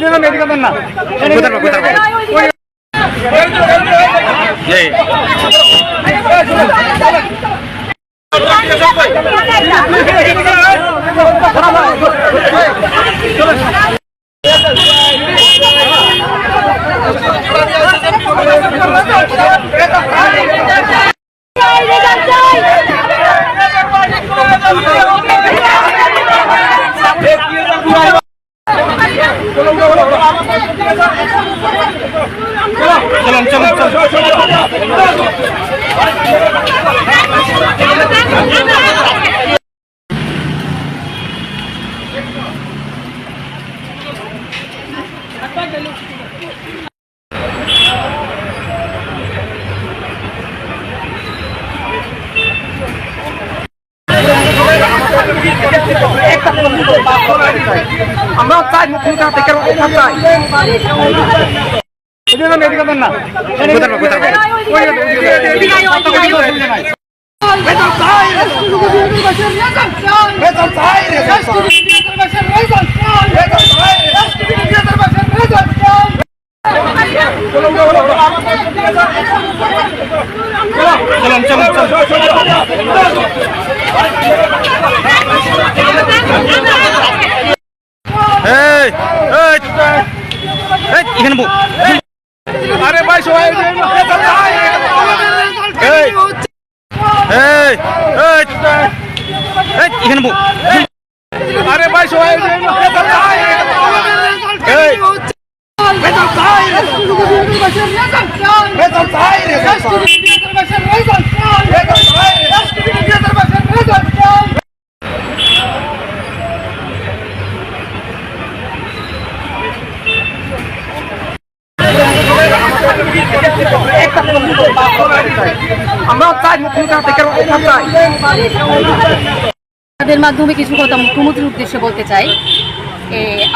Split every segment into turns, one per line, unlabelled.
না চলুন চলুন চলুন আমরা চাই মুখ্যমন্ত্রী কেন কথা চাই?
এই এই এই এখানে
আরে ভাই সবাই
এখানে
আরে ভাই সবাই বেতন আমরা চাই মুখ্যমন্ত্রী চাই
তাদের মাধ্যমে কিছু কথা মুখ্যমন্ত্রীর উদ্দেশ্যে বলতে চাই।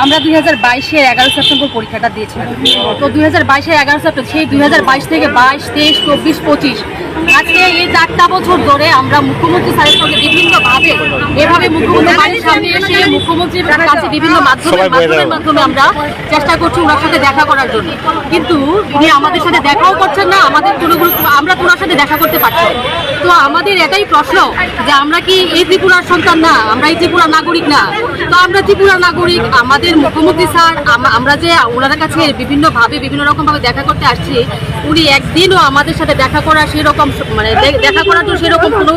আমরা দুই হাজার বাইশের এগারো সেপ্টেম্বর পরীক্ষাটা দিয়েছিলাম। তো দুই হাজার বাইশের এগারো সেপ্টেম্বর, সেই দুই হাজার বাইশ থেকে বাইশ, তেইশ, চব্বিশ, পঁচিশ আজকে এই চারটা বছর ধরে আমরা মুখ্যমন্ত্রী স্যারের সঙ্গে বিভিন্নভাবে এভাবে মুখ্যমন্ত্রী সামনে এসে মুখ্যমন্ত্রীর কাছে বিভিন্ন মাধ্যমে মাধ্যমের মাধ্যমে আমরা চেষ্টা করছি ওনার সাথে দেখা করার জন্য। কিন্তু উনি আমাদের সাথে দেখাও করছেন না আমাদের কোনো আমরা তো ওনার সাথে দেখা করতে পারছি না। তো আমাদের এটাই প্রশ্ন যে আমরা কি এই ত্রিপুরার সন্তান না? আমরা এই ত্রিপুরার নাগরিক না? তো আমরা ত্রিপুরার নাগরিক আমাদের মুখ্যমন্ত্রী স্যার আমরা যে ওনার কাছে বিভিন্নভাবে বিভিন্ন রকমভাবে দেখা করতে আসছি উনি একদিনও আমাদের সাথে দেখা করার সেরকম স- মানে দেখা করার জন্য সেরকম কোনো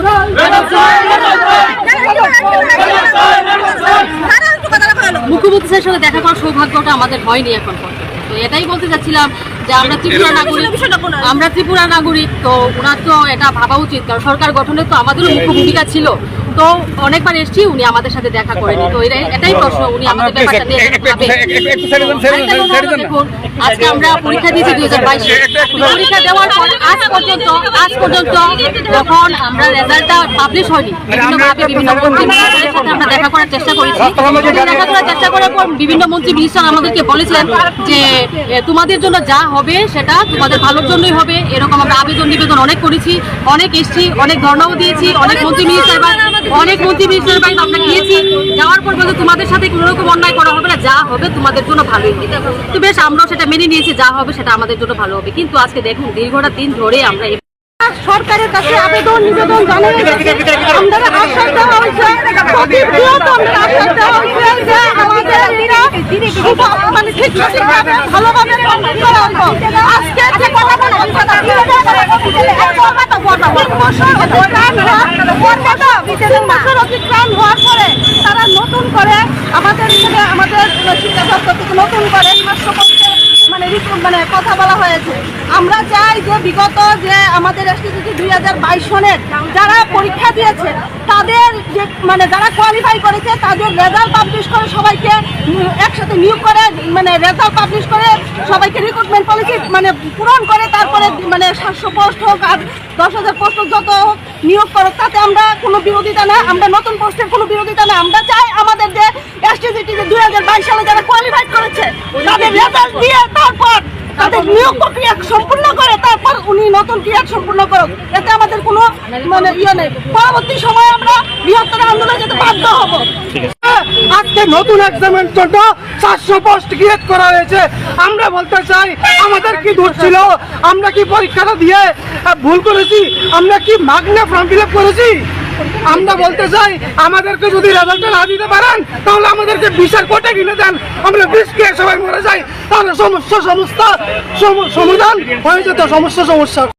মুখ্যমন্ত্রী স্যারের সাথে দেখা করার সৌভাগ্যটা আমাদের হয়নি এখন পর্যন্ত। তো এটাই বলতে চাচ্ছিলাম যে আমরা ত্রিপুরা নাগরিক আমরা ত্রিপুরা নাগরিক তো ওনার তো এটা ভাবা উচিত কারণ সরকার গঠনে তো আমাদেরও মুখ্য ভূমিকা ছিল। তো অনেকবার এসছি উনি আমাদের সাথে দেখা করেনি। তো এটাই- এটাই প্রশ্ন উনি আমাদের ব্যাপারটা নিয়ে। দেখুন, আজকে আমরা পরীক্ষা দিয়েছি দুই হাজার বাইশে। পরীক্ষা দেওয়ার পর আজ পর্যন্ত আজ পর্যন্ত যখন আমরা রেজাল্টটা পাবলিশ হয়নি বিভিন্নভাবে বিভিন্ন মন্ত্রী সাথে আমরা দেখা করার চেষ্টা করেছি। দেখা করার চেষ্টা করার পর বিভিন্ন মন্ত্রী মিনিস্টার আমাদেরকে বলেছেন যে তোমাদের জন্য যা হবে সেটা তোমাদের ভালোর জন্যই হবে। এরকম আমরা আবেদন নিবেদন অনেক করেছি অনেক এসছি অনেক ধর্ণাও দিয়েছি অনেক মন্ত্রী মিনিস্টার বা অনেক মন্ত্রী মিনিস্টার বাড়ি আমরা গিয়েছি যাওয়ার পর বলতে তোমাদের সাথে কোনো রকম অন্যায় করা হবে না যা হবে তোমাদের জন্য ভালোই তো বেশ আমরাও সেটা মেনে নিয়েছি যা হবে সেটা আমাদের জন্য ভালো হবে কিন্তু আজকে দেখুন দীর্ঘটা দিন ধরে আমরা
সরকারের কাছে আবেদন নিবেদন জানিয়ে আমাদের আশ্বাস দেওয়া হয়েছে প্রতিনিয়ত আমাদের আশ্বাস দেওয়া হয়েছে যে আমাদের মানে ঠিক ভালোভাবে কমপ্লিট করা হতো আজকে যে কথা বলে তিন হওয়ার তিন বছর অতিক্রান্ত হওয়ার পরে তারা নতুন করে আমাদের আমাদের নতুন করে স্বাস্থ্য মানে মানে কথা বলা হয়েছে। আমরা চাই যে বিগত যে আমাদের এসটিসি দুই হাজার বাইশ সনের যারা পরীক্ষা দিয়েছে, তাদের যে মানে যারা কোয়ালিফাই করেছে, তাদের রেজাল্ট পাবলিশ করে সবাইকে একসাথে নিয়োগ করে মানে রেজাল্ট পাবলিশ করে সবাইকে রিক্রুটমেন্ট পলিসি মানে পূরণ করে, তারপরে মানে সাতশো পোস্ট হোক আর দশ হাজার পোস্ট হোক, যত হোক নিয়োগ করো। তাতে আমরা কোনো বিরোধিতা না, আমরা নতুন পোস্টের কোনো বিরোধিতা না। আমরা চাই আমাদের যে দুই হাজার বাইশ সালে যারা কোয়ালিফাইড করেছে তাদের রেজাল্ট দিয়ে তারপর তাদের নিয়োগ প্রক্রিয়া সম্পূর্ণ করে তারপর উনি নতুন ক্রিয়া সম্পূর্ণ করুক। এতে আমাদের কোনো মানে ইয়ে নেই। পরবর্তী সময়ে আমরা বৃহত্তর আন্দোলনে যেতে বাধ্য হব। হ্যাঁ,
আজকে নতুন এক্সামের জন্য চারশো পোস্ট ক্রিয়েট করা হয়েছে। আমরা বলতে চাই আমাদের কি দোষ ছিল? আমরা কি পরীক্ষাটা দিয়ে ভুল করেছি? আমরা কি মাগনা ফর্ম ফিল আপ করেছি? আমরা বলতে চাই, আমাদেরকে যদি রেজাল্টটা না দিতে পারেন, তাহলে আমাদেরকে বিশাল কোটে কিনে দেন। আমরা বিষ খেয়ে সবাই মরে যাই, তাহলে সমস্যা সমস্যা, সম- সমাধান হয়ে যেত, সমস্যা সমস্যা।